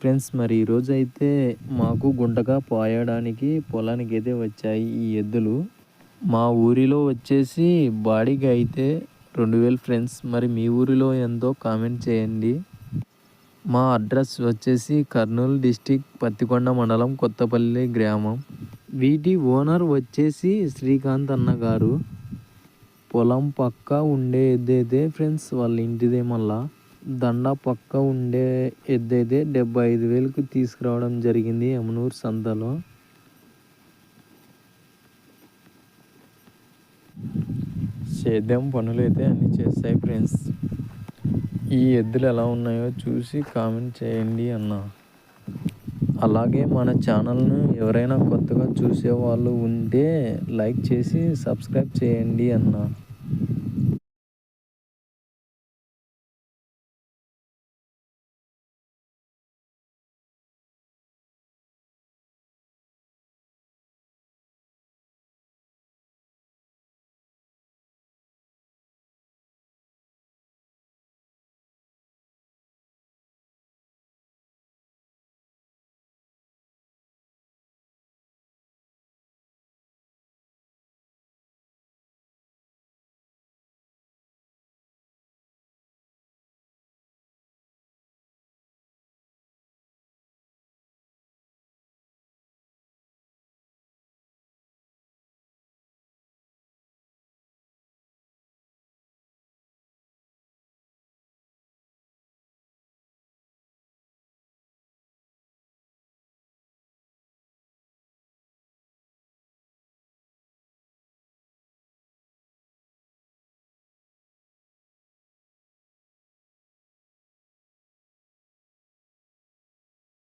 Friends మరి ఈరోజు అయితే మాకు గుంటగా పోయడానికి పొలానికి అయితే వచ్చాయి ఈ ఎద్దులు. మా ఊరిలో వచ్చేసి బాడీకి అయితే రెండు వేలు ఫ్రెండ్స్ మరి మీ ఊరిలో ఎంతో కామెంట్ చేయండి. మా అడ్రస్ వచ్చేసి కర్నూలు డిస్టిక్ పత్తికొండ మండలం కొత్తపల్లి గ్రామం. వీటి ఓనర్ వచ్చేసి శ్రీకాంత్ అన్న గారు. పొలం పక్క ఉండే ఎద్దు అయితే ఫ్రెండ్స్ వాళ్ళ ఇంటిదే మళ్ళా. దండ పక్క ఉండే ఎద్దైతే డెబ్బై ఐదు వేలకు తీసుకురావడం జరిగింది యమునూరు సంతలో. సేద్యం పనులు అయితే అన్నీ చేస్తాయి ఫ్రెండ్స్. ఈ ఎద్దులు ఎలా ఉన్నాయో చూసి కామెంట్ చేయండి అన్న. అలాగే మన ఛానల్ను ఎవరైనా కొత్తగా చూసే వాళ్ళు ఉంటే లైక్ చేసి సబ్స్క్రైబ్ చేయండి అన్న.